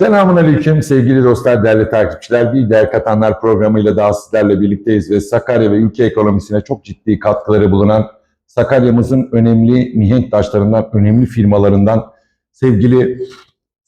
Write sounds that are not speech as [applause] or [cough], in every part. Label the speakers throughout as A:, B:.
A: Selamun Aleyküm sevgili dostlar, değerli takipçiler. Bir Değer Katanlar programıyla daha sizlerle birlikteyiz ve Sakarya ve ülke ekonomisine çok ciddi katkıları bulunan Sakarya'mızın önemli mihenk taşlarından, önemli firmalarından sevgili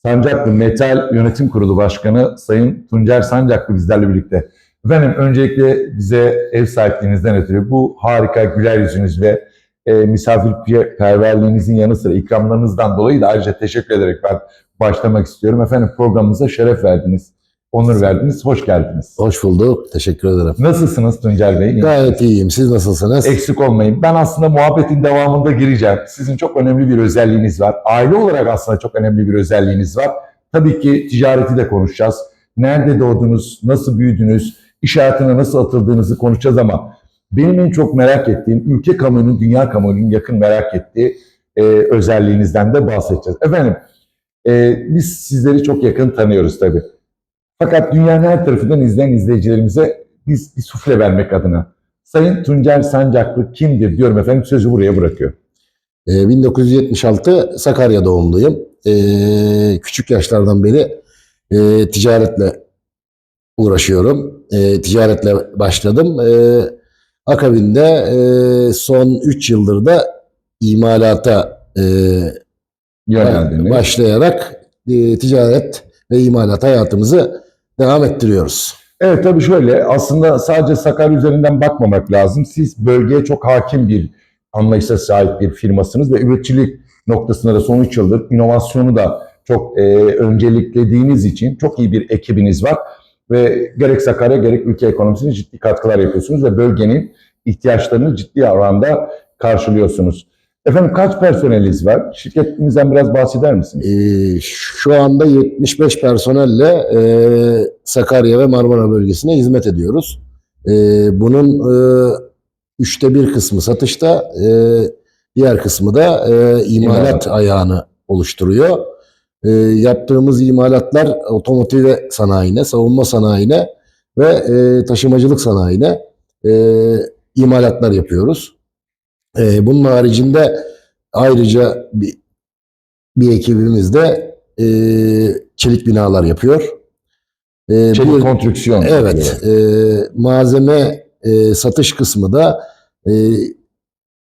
A: Sancaklı Metal Yönetim Kurulu Başkanı Sayın Tuncer Sancaklı bizlerle birlikte. Efendim öncelikle bize ev sahipliğinizden ötürü bu harika güler yüzünüz ve e, misafirperverliğinizin yanı sıra ikramlarınızdan dolayı da ayrıca teşekkür ederek ben başlamak istiyorum. Efendim programımıza şeref verdiniz, onur verdiniz, hoş geldiniz.
B: Hoş bulduk. Teşekkür ederim.
A: Nasılsınız Tuncer Bey?
B: Gayet iyiyim. Siz nasılsınız?
A: Eksik olmayın. Ben aslında muhabbetin devamında gireceğim. Sizin çok önemli bir özelliğiniz var. Aile olarak aslında çok önemli bir özelliğiniz var. Tabii ki ticareti de konuşacağız. Nerede doğdunuz, nasıl büyüdünüz, iş hayatına nasıl atıldığınızı konuşacağız ama benim en çok merak ettiğim, ülke kamuoyunun, dünya kamuoyunun yakın merak ettiği e, özelliğinizden de bahsedeceğiz. Efendim, e, biz sizleri çok yakın tanıyoruz tabii. Fakat dünyanın her tarafından izleyen izleyicilerimize biz bir sufle vermek adına Sayın Tuncer Sancaklı kimdir diyorum efendim sözü buraya bırakıyorum.
B: Ee, 1976 Sakarya doğumluyum. Ee, küçük yaşlardan beri e, ticaretle uğraşıyorum. E, ticaretle başladım. E, akabinde e, son 3 yıldır da imalata e, başlayarak e, ticaret ve imalat hayatımızı devam ettiriyoruz.
A: Evet tabii şöyle aslında sadece Sakarya üzerinden bakmamak lazım. Siz bölgeye çok hakim bir anlayışa sahip bir firmasınız ve üreticilik noktasında da son 3 yıldır inovasyonu da çok e, önceliklediğiniz için çok iyi bir ekibiniz var. Ve gerek Sakarya gerek ülke ekonomisine ciddi katkılar yapıyorsunuz ve bölgenin ihtiyaçlarını ciddi oranda karşılıyorsunuz. Efendim kaç personeliniz var? Şirketinizden biraz bahseder misiniz?
B: Ee, şu anda 75 personelle e, Sakarya ve Marmara bölgesine hizmet ediyoruz. E, bunun e, üçte bir kısmı satışta, e, diğer kısmı da e, imalat
A: İmalat.
B: ayağını oluşturuyor. E, yaptığımız imalatlar otomotiv sanayine, savunma sanayine ve e, taşımacılık sanayine e, imalatlar yapıyoruz. E, bunun haricinde ayrıca bir bir ekibimiz de e, çelik binalar yapıyor. E,
A: Çelik
B: bir-
A: konstrüksiyon.
B: evet, e, malzeme e, satış kısmı da e,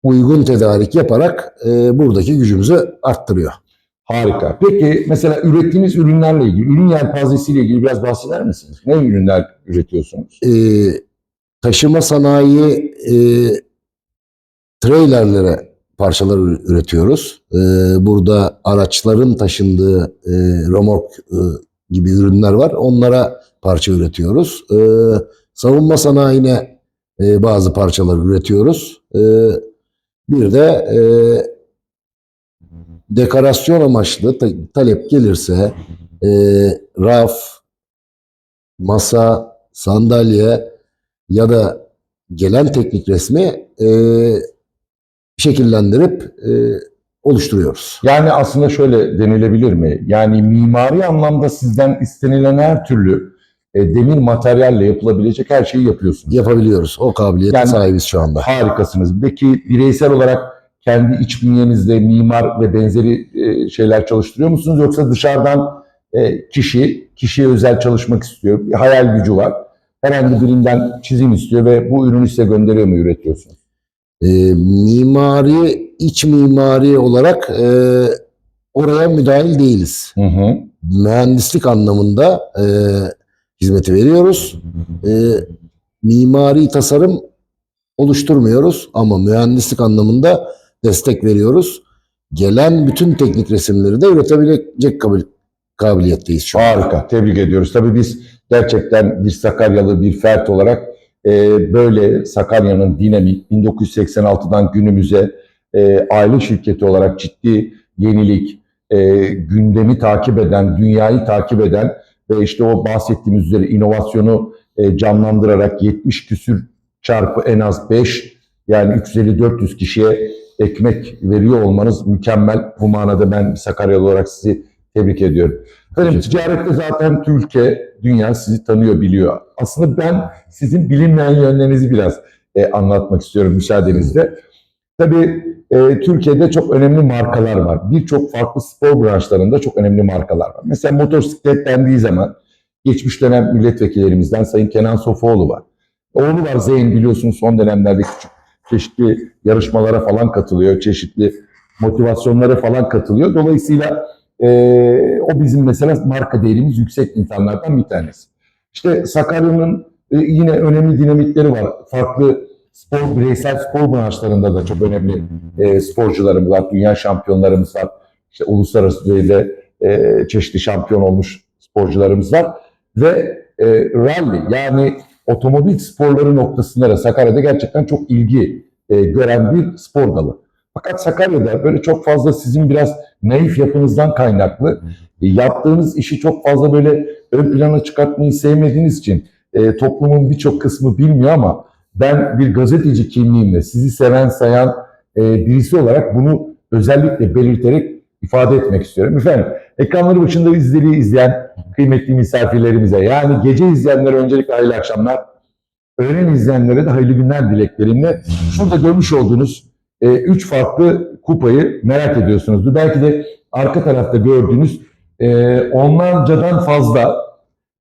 B: uygun tedarik yaparak e, buradaki gücümüzü arttırıyor.
A: Harika. Peki mesela ürettiğiniz ürünlerle ilgili, ürün yelpazesiyle ilgili biraz bahseder misiniz? Ne ürünler üretiyorsunuz?
B: E, taşıma sanayi e, trailerlere parçalar ür- üretiyoruz. E, burada araçların taşındığı e, remork e, gibi ürünler var. Onlara parça üretiyoruz. E, savunma sanayine e, bazı parçalar üretiyoruz. E, bir de e, dekorasyon amaçlı ta- talep gelirse e, raf, masa, sandalye ya da gelen teknik resmi e, şekillendirip e, oluşturuyoruz.
A: Yani aslında şöyle denilebilir mi? Yani mimari anlamda sizden istenilen her türlü e, demir materyalle yapılabilecek her şeyi yapıyorsunuz.
B: Yapabiliyoruz. O kabiliyete
A: Yani-
B: sahibiz şu anda.
A: Harikasınız. Peki bireysel olarak kendi iç bünyenizde mimar ve benzeri e, şeyler çalıştırıyor musunuz? Yoksa dışarıdan e, kişi, kişiye özel çalışmak istiyor, bir hayal gücü var. Herhangi birinden çizim istiyor ve bu ürünü size gönderiyor mu üretiyorsunuz?
B: E, mimari, iç mimari olarak e, oraya müdahil değiliz.
A: Hı hı.
B: Mühendislik anlamında e, hizmeti veriyoruz. E, mimari tasarım oluşturmuyoruz ama mühendislik anlamında destek veriyoruz. Gelen bütün teknik resimleri de üretebilecek kabil- kabiliyetteyiz şu an.
A: Harika, tebrik ediyoruz. Tabii biz gerçekten bir Sakaryalı bir fert olarak e, böyle Sakarya'nın dinamik 1986'dan günümüze e, aile şirketi olarak ciddi yenilik, e, gündemi takip eden, dünyayı takip eden ve işte o bahsettiğimiz üzere inovasyonu e, canlandırarak 70 küsür çarpı en az 5 yani 350-400 kişiye ekmek veriyor olmanız mükemmel. Bu manada ben Sakaryalı olarak sizi tebrik ediyorum. Efendim ticarette zaten Türkiye, dünya sizi tanıyor, biliyor. Aslında ben sizin bilinmeyen yönlerinizi biraz e, anlatmak istiyorum müsaadenizle. Tabii e, Türkiye'de çok önemli markalar var. Birçok farklı spor branşlarında çok önemli markalar var. Mesela motosiklet dendiği zaman geçmiş dönem milletvekillerimizden Sayın Kenan Sofuoğlu var. Oğlu var Zeyn biliyorsunuz son dönemlerde küçük çeşitli yarışmalara falan katılıyor. Çeşitli motivasyonlara falan katılıyor. Dolayısıyla e, o bizim mesela marka değerimiz yüksek insanlardan bir tanesi. İşte Sakarya'nın e, yine önemli dinamikleri var. Farklı spor, bireysel spor branşlarında da çok önemli e, sporcularımız var. Dünya şampiyonlarımız var. İşte uluslararası düzeyde e, çeşitli şampiyon olmuş sporcularımız var. Ve e, rally yani otomobil sporları noktasında da Sakarya'da gerçekten çok ilgi e, gören bir spor dalı. Fakat Sakarya'da böyle çok fazla sizin biraz naif yapınızdan kaynaklı e, yaptığınız işi çok fazla böyle ön plana çıkartmayı sevmediğiniz için e, toplumun birçok kısmı bilmiyor ama ben bir gazeteci kimliğimle sizi seven sayan e, birisi olarak bunu özellikle belirterek ifade etmek istiyorum. Efendim ekranları başında bizleri izleyen kıymetli misafirlerimize yani gece izleyenlere öncelikle hayırlı akşamlar. Öğlen izleyenlere de hayırlı günler dileklerimle. Şurada görmüş olduğunuz e, üç farklı kupayı merak ediyorsunuzdur. Belki de arka tarafta gördüğünüz e, onlarcadan fazla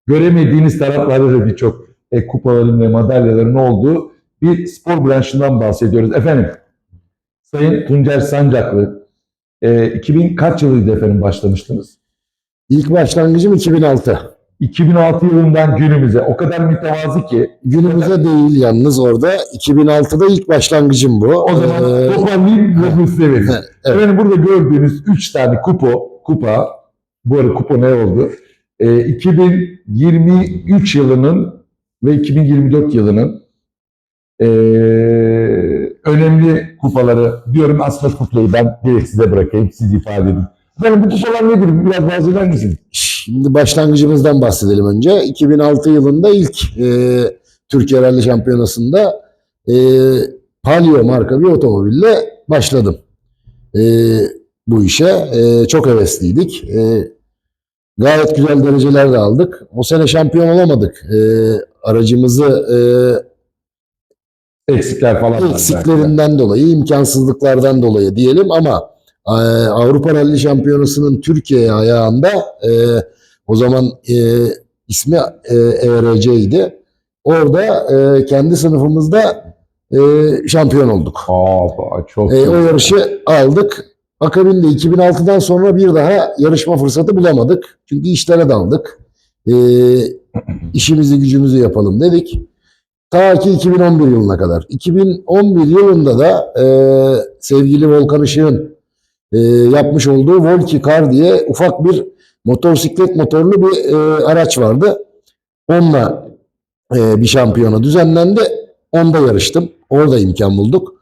A: göremediğiniz taraflarda da birçok e, kupaların ve madalyaların olduğu bir spor branşından bahsediyoruz. Efendim, Sayın Tuncer Sancaklı, e, 2000 kaç yılıydı efendim başlamıştınız?
B: İlk başlangıcım 2006.
A: 2006 yılından günümüze o kadar mütevazi ki
B: Günümüze değil yalnız orada. 2006'da ilk başlangıcım bu.
A: o zaman
B: Ee,
A: toparlayayım ve size vereyim.
B: evet.
A: Efendim burada gördüğünüz 3 tane kupo, kupa, bu arada kupa ne oldu? E, 2023 yılının ve 2024 yılının e, önemli kupaları diyorum aslında kupayı ben direkt size bırakayım, siz ifade edin. Efendim bu kupalar nedir? Biraz bahseder misiniz?
B: Şimdi başlangıcımızdan bahsedelim önce. 2006 yılında ilk e, Türkiye Rally Şampiyonası'nda e, Palio marka bir otomobille başladım. E, bu işe E, çok hevesliydik. E, gayet güzel dereceler de aldık. O sene şampiyon olamadık. E, aracımızı e,
A: Eksikler falan var. belki de.
B: eksiklerinden dolayı, imkansızlıklardan dolayı diyelim ama e, Avrupa Rally Şampiyonası'nın Türkiye ayağında e, o zaman e, ismi e, ERC'ydi. Orada e, kendi sınıfımızda e, şampiyon olduk.
A: Aa, çok
B: E, o yarışı aldık. Akabinde 2006'dan sonra bir daha yarışma fırsatı bulamadık. Çünkü işlere daldık. E, [clears throat] işimizi gücümüzü yapalım dedik. Ta ki 2011 yılına kadar. 2011 yılında da e, sevgili Volkan Işık'ın e, yapmış olduğu Volki Car diye ufak bir motosiklet motorlu bir e, araç vardı. Onunla e, bir şampiyona düzenlendi. Onda yarıştım. Orada imkan bulduk.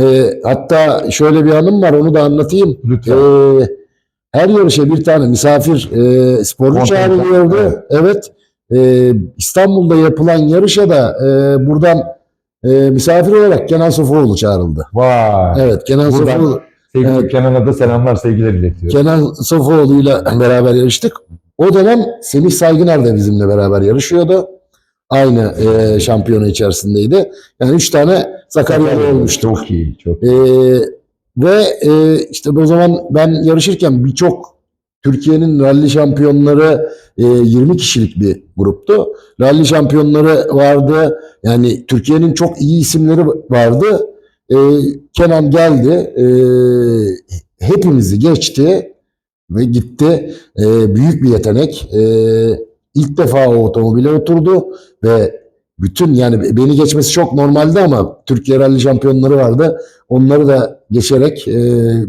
B: E, hatta şöyle bir anım var onu da anlatayım.
A: Lütfen.
B: Ee, her yarışa bir tane misafir e, sporcu çağrılıyordu.
A: evet.
B: Evet. Ee, İstanbul'da yapılan yarışa da e, buradan e, misafir olarak Kenan Sofuoğlu çağrıldı.
A: Vay.
B: Evet, Kenan
A: Buradan-
B: Sofuoğlu,
A: Sevgili
B: Evet.
A: Kenan'a da selamlar, sevgiler iletiyorum.
B: Kenan Sofuoğlu'yla beraber yarıştık. O dönem Semih Saygıner de bizimle beraber yarışıyordu. Aynı e, şampiyonu içerisindeydi. Yani üç tane Sakaryalı olmuştu.
A: Çok iyi, çok
B: Ee, ve e, işte o zaman ben yarışırken birçok Türkiye'nin rally şampiyonları e, 20 kişilik bir gruptu. Rally şampiyonları vardı. Yani Türkiye'nin çok iyi isimleri vardı. E, Kenan geldi. E, hepimizi geçti ve gitti. E, büyük bir yetenek. E, ilk defa o otomobile oturdu ve bütün yani beni geçmesi çok normaldi ama Türkiye Rally şampiyonları vardı. Onları da geçerek e,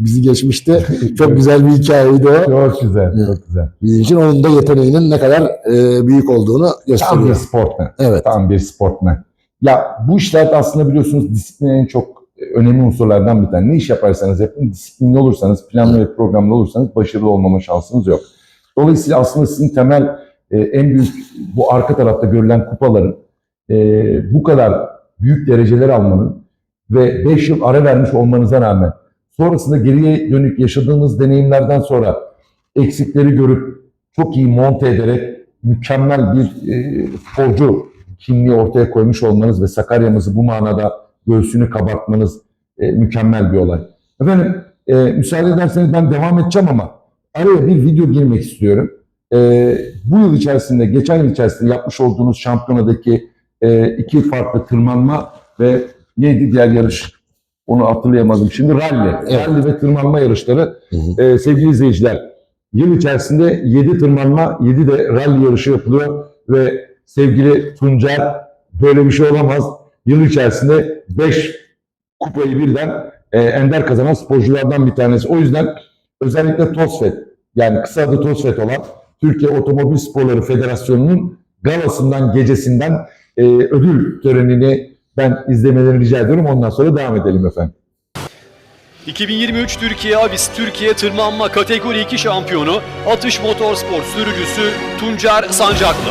B: bizi geçmişti. Çok güzel bir hikayeydi o.
A: Çok güzel,
B: Evet.
A: çok güzel.
B: Bizim için onun da yeteneğinin ne kadar e, büyük olduğunu
A: Tam bir
B: gösteriyor.
A: sportman.
B: Evet.
A: Tam bir sportman. Ya bu işlerde aslında biliyorsunuz disiplin en çok önemli unsurlardan bir tane. Ne iş yaparsanız yapın, disiplinli olursanız, planlı ve programlı olursanız başarılı olmama şansınız yok. Dolayısıyla aslında sizin temel e, en büyük bu arka tarafta görülen kupaların e, bu kadar büyük dereceler almanın ve 5 yıl ara vermiş olmanıza rağmen sonrasında geriye dönük yaşadığınız deneyimlerden sonra eksikleri görüp çok iyi monte ederek mükemmel bir e, sporcu kimliği ortaya koymuş olmanız ve Sakarya'mızı bu manada göğsünü kabartmanız e, mükemmel bir olay. Efendim e, müsaade ederseniz ben devam edeceğim ama araya bir video girmek istiyorum. E, bu yıl içerisinde, geçen yıl içerisinde yapmış olduğunuz şampiyonadaki e, iki farklı tırmanma ve neydi diğer yarış? Onu hatırlayamadım şimdi. Rally.
B: Evet.
A: Rally ve tırmanma yarışları.
B: Hı hı.
A: E, sevgili izleyiciler, yıl içerisinde 7 tırmanma, 7 de rally yarışı yapılıyor ve sevgili Tuncer böyle bir şey olamaz. Yıl içerisinde 5 kupayı birden e, ender kazanan sporculardan bir tanesi. O yüzden özellikle TOSFET yani kısa adı TOSFET olan Türkiye Otomobil Sporları Federasyonu'nun galasından gecesinden e, ödül törenini ben izlemelerini rica ediyorum. Ondan sonra devam edelim efendim.
C: 2023 Türkiye Avis Türkiye Tırmanma Kategori 2 şampiyonu Atış Motorsport sürücüsü Tuncer Sancaklı.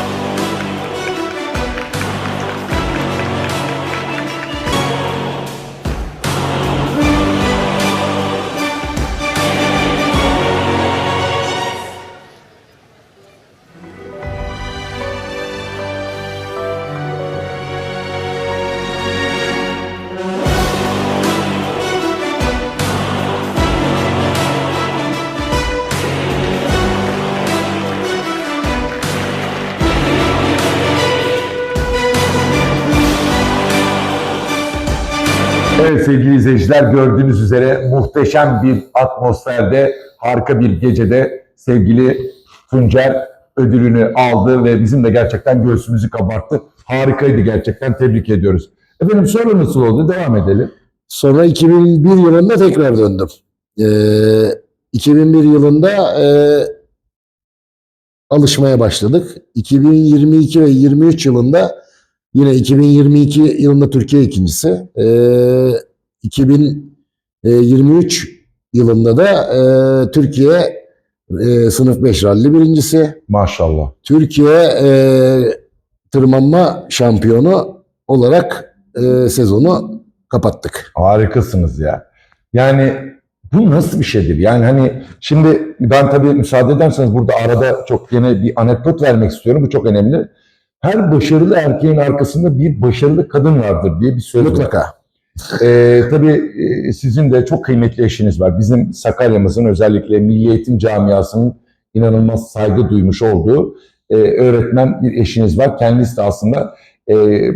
A: Evet sevgili izleyiciler gördüğünüz üzere muhteşem bir atmosferde, harika bir gecede sevgili Tuncer ödülünü aldı ve bizim de gerçekten göğsümüzü kabarttı. Harikaydı gerçekten tebrik ediyoruz. Efendim sonra nasıl oldu? Devam edelim.
B: Sonra 2001 yılında tekrar döndüm. Ee, 2001 yılında e, alışmaya başladık. 2022 ve 23 yılında yine 2022 yılında Türkiye ikincisi. Ee, 2023 yılında da e, Türkiye e, sınıf 5 ralli birincisi.
A: Maşallah.
B: Türkiye e, tırmanma şampiyonu olarak e, sezonu kapattık.
A: Harikasınız ya. Yani bu nasıl bir şeydir? Yani hani şimdi ben tabii müsaade ederseniz burada arada çok yine bir anekdot vermek istiyorum. Bu çok önemli. Her başarılı erkeğin arkasında bir başarılı kadın vardır diye bir söz var.
B: Mutlaka.
A: Ee, tabii e, sizin de çok kıymetli eşiniz var. Bizim Sakarya'mızın özellikle Milli Eğitim Camiası'nın inanılmaz saygı duymuş olduğu e, öğretmen bir eşiniz var. Kendisi de aslında e,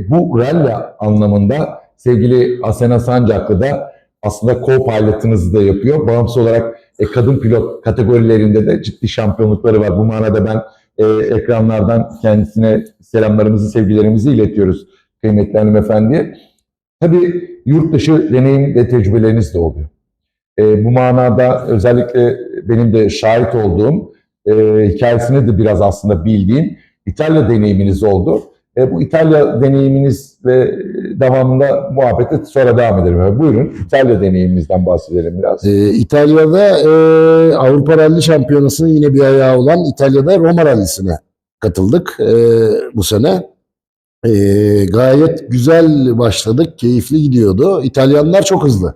A: bu rally anlamında sevgili Asena Sancaklı da aslında co-pilot'ınızı da yapıyor. Bağımsız olarak e, kadın pilot kategorilerinde de ciddi şampiyonlukları var. Bu manada ben e, ekranlardan kendisine selamlarımızı, sevgilerimizi iletiyoruz kıymetli hanımefendiye. Tabii yurt dışı deneyim ve tecrübeleriniz de oluyor. E, bu manada özellikle benim de şahit olduğum, e, hikayesini de biraz aslında bildiğim İtalya deneyiminiz oldu. E, bu İtalya deneyiminiz ve devamında muhabbete sonra devam edelim. E, Buyurun İtalya deneyiminizden bahsedelim biraz.
B: Ee, İtalya'da e, Avrupa Rally Şampiyonası'nın yine bir ayağı olan İtalya'da Roma Rally'sine katıldık e, bu sene. E, gayet güzel başladık, keyifli gidiyordu. İtalyanlar çok hızlı.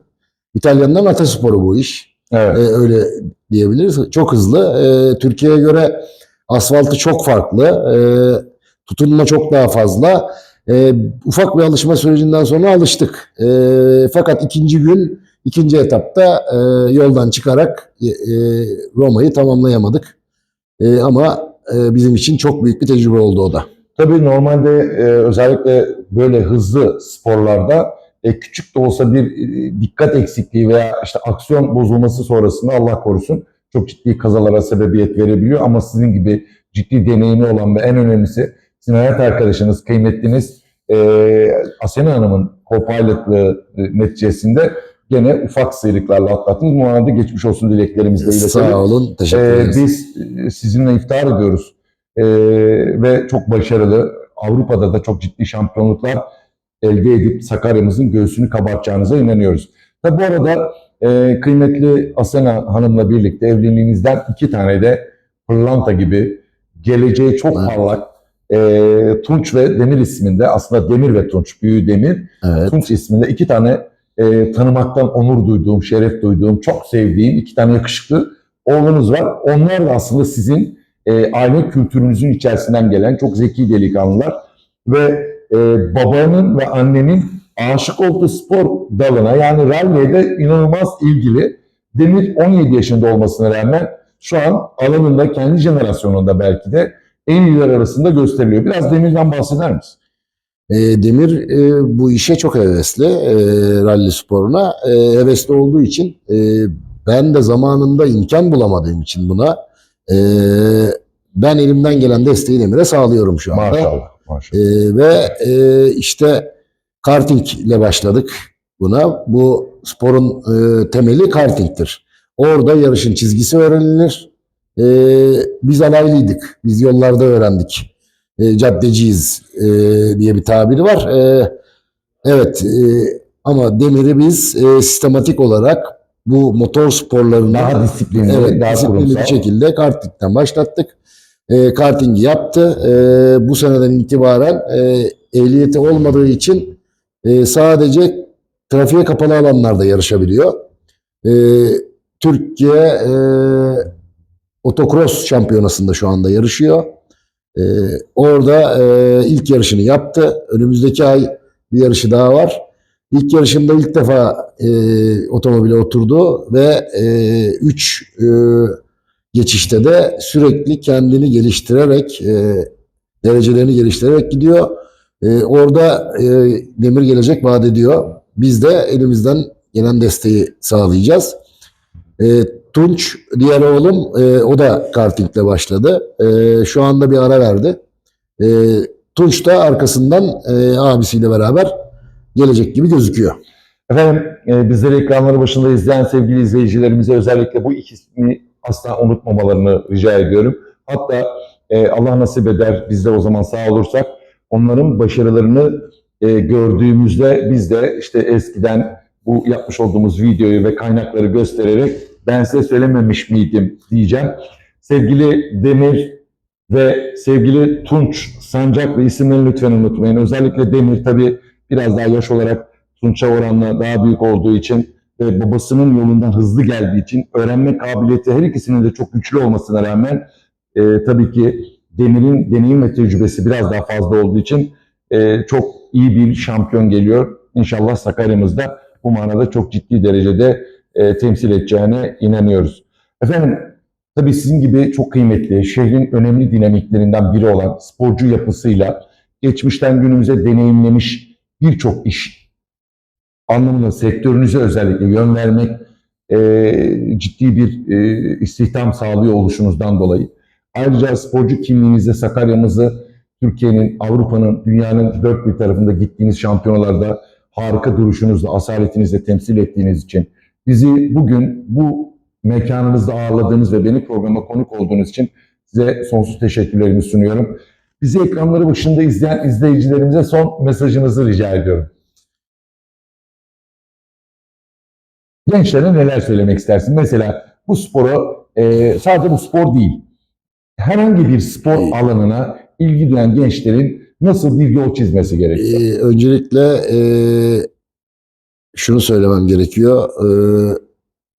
B: İtalyanların atasporu bu iş.
A: Evet.
B: E, öyle diyebiliriz. Çok hızlı. E, Türkiye'ye göre asfaltı çok farklı. E, tutunma çok daha fazla. E, ufak bir alışma sürecinden sonra alıştık. E, fakat ikinci gün, ikinci etapta e, yoldan çıkarak e, e, Roma'yı tamamlayamadık. E, ama e, bizim için çok büyük bir tecrübe oldu o da.
A: Tabii normalde e, özellikle böyle hızlı sporlarda e, küçük de olsa bir e, dikkat eksikliği veya işte aksiyon bozulması sonrasında Allah korusun çok ciddi kazalara sebebiyet verebiliyor. Ama sizin gibi ciddi deneyimi olan ve en önemlisi sizin hayat arkadaşınız, kıymetliniz e, Asena Hanım'ın co-pilotlığı e, neticesinde gene ufak sıyrıklarla atlattınız. Bu geçmiş olsun dileklerimizi de iletelim.
B: Sağ olun, teşekkür
A: Ee,
B: ederiz.
A: biz e, sizinle iftar ediyoruz Ee, ve çok başarılı. Avrupa'da da çok ciddi şampiyonluklar elde edip Sakarya'mızın göğsünü kabartacağınıza inanıyoruz. Tabi bu arada e, kıymetli Asena Hanım'la birlikte evliliğinizden iki tane de pırlanta gibi geleceği çok parlak e, Tunç ve Demir isminde aslında Demir ve Tunç, büyüğü Demir
B: Evet.
A: Tunç isminde iki tane e, tanımaktan onur duyduğum, şeref duyduğum, çok sevdiğim iki tane yakışıklı oğlunuz var. Onlar da aslında sizin e, aile kültürünüzün içerisinden gelen çok zeki delikanlılar ve e, babanın ve annenin aşık olduğu spor dalına yani rally'e de inanılmaz ilgili. Demir 17 yaşında olmasına rağmen şu an alanında kendi jenerasyonunda belki de en iyiler arasında gösteriliyor. Biraz Demir'den bahseder misin?
B: E, Demir e, bu işe çok hevesli, e, ralli sporuna. E, hevesli olduğu için e, ben de zamanında imkan bulamadığım için buna e, ben elimden gelen desteği Demir'e sağlıyorum şu anda.
A: Maşallah. maşallah.
B: E, ve e, işte karting ile başladık buna. Bu sporun e, temeli kartingtir. Orada yarışın çizgisi öğrenilir. E, biz alaylıydık. Biz yollarda öğrendik. E, caddeciyiz e, diye bir tabiri var. E, evet e, ama demiri biz e, sistematik olarak bu motor sporlarını
A: Daha disiplinli,
B: evet,
A: daha
B: disiplinli
A: kurumsal.
B: bir şekilde kartingden başlattık. E, kartingi yaptı. E, bu seneden itibaren e, ehliyeti olmadığı için e, sadece trafiğe kapalı alanlarda yarışabiliyor. E, Türkiye e, Otokros şampiyonasında şu anda yarışıyor. E, orada e, ilk yarışını yaptı. Önümüzdeki ay bir yarışı daha var. İlk yarışında ilk defa e, otomobile oturdu ve 3 geçişte de sürekli kendini geliştirerek, e, derecelerini geliştirerek gidiyor. E, orada e, Demir gelecek vaat ediyor. Biz de elimizden gelen desteği sağlayacağız. E, Tunç, diğer oğlum, e, o da kartingle başladı. E, şu anda bir ara verdi. E, Tunç da arkasından e, abisiyle beraber gelecek gibi gözüküyor.
A: Efendim e, bizleri ekranları başında izleyen sevgili izleyicilerimize özellikle bu ikisini asla unutmamalarını rica ediyorum. Hatta e, Allah nasip eder biz de o zaman sağ olursak onların başarılarını e, gördüğümüzde biz de işte eskiden bu yapmış olduğumuz videoyu ve kaynakları göstererek ben size söylememiş miydim diyeceğim. Sevgili Demir ve sevgili Tunç Sancaklı isimlerini lütfen unutmayın. Özellikle Demir tabii biraz daha yaş olarak Tunç'a oranla daha büyük olduğu için ve babasının yolundan hızlı geldiği için öğrenme kabiliyeti her ikisinin de çok güçlü olmasına rağmen e, tabii ki Demir'in deneyim ve tecrübesi biraz daha fazla olduğu için e, çok iyi bir şampiyon geliyor. İnşallah Sakarya'mızda bu manada çok ciddi derecede e, temsil edeceğine inanıyoruz. Efendim tabii sizin gibi çok kıymetli, şehrin önemli dinamiklerinden biri olan sporcu yapısıyla geçmişten günümüze deneyimlemiş birçok iş anlamında sektörünüze özellikle yön vermek e, ciddi bir e, istihdam sağlıyor oluşunuzdan dolayı. Ayrıca sporcu kimliğinizde Sakarya'mızı Türkiye'nin, Avrupa'nın, dünyanın dört bir tarafında gittiğiniz şampiyonalarda harika duruşunuzla, asaletinizle temsil ettiğiniz için bizi bugün bu mekanınızda ağırladığınız ve beni programa konuk olduğunuz için size sonsuz teşekkürlerimi sunuyorum. Bizi ekranları başında izleyen izleyicilerimize son mesajınızı rica ediyorum. Gençlere neler söylemek istersin? Mesela bu sporu e, sadece bu spor değil. Herhangi bir spor alanına ilgi duyan gençlerin nasıl bir yol çizmesi gerekiyor?
B: Ee, öncelikle e, şunu söylemem gerekiyor. Ee,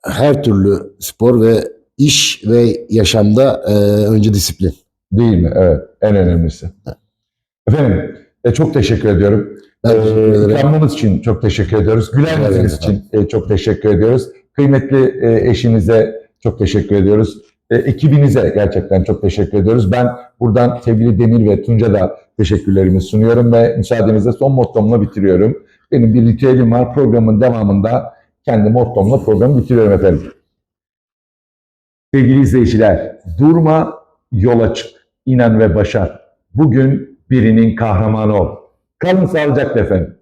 B: her türlü spor ve iş ve yaşamda e, önce disiplin.
A: Değil mi? Evet. En önemlisi. Efendim e, çok teşekkür ediyorum.
B: Teşekkür
A: Ee, için çok teşekkür ediyoruz. Güler
B: Evet,
A: yüzünüz için e, çok teşekkür ediyoruz. Kıymetli e, eşinize çok teşekkür ediyoruz. E, ekibinize gerçekten çok teşekkür ediyoruz. Ben buradan sevgili Demir ve Tunca da teşekkürlerimi sunuyorum ve müsaadenizle son mottomla bitiriyorum. Benim bir ritüelim var. Programın devamında kendi mottomla programı bitiriyorum efendim. Sevgili izleyiciler, durma, yola çık, inan ve başar. Bugün birinin kahramanı ol. Kalın sağlıcakla efendim.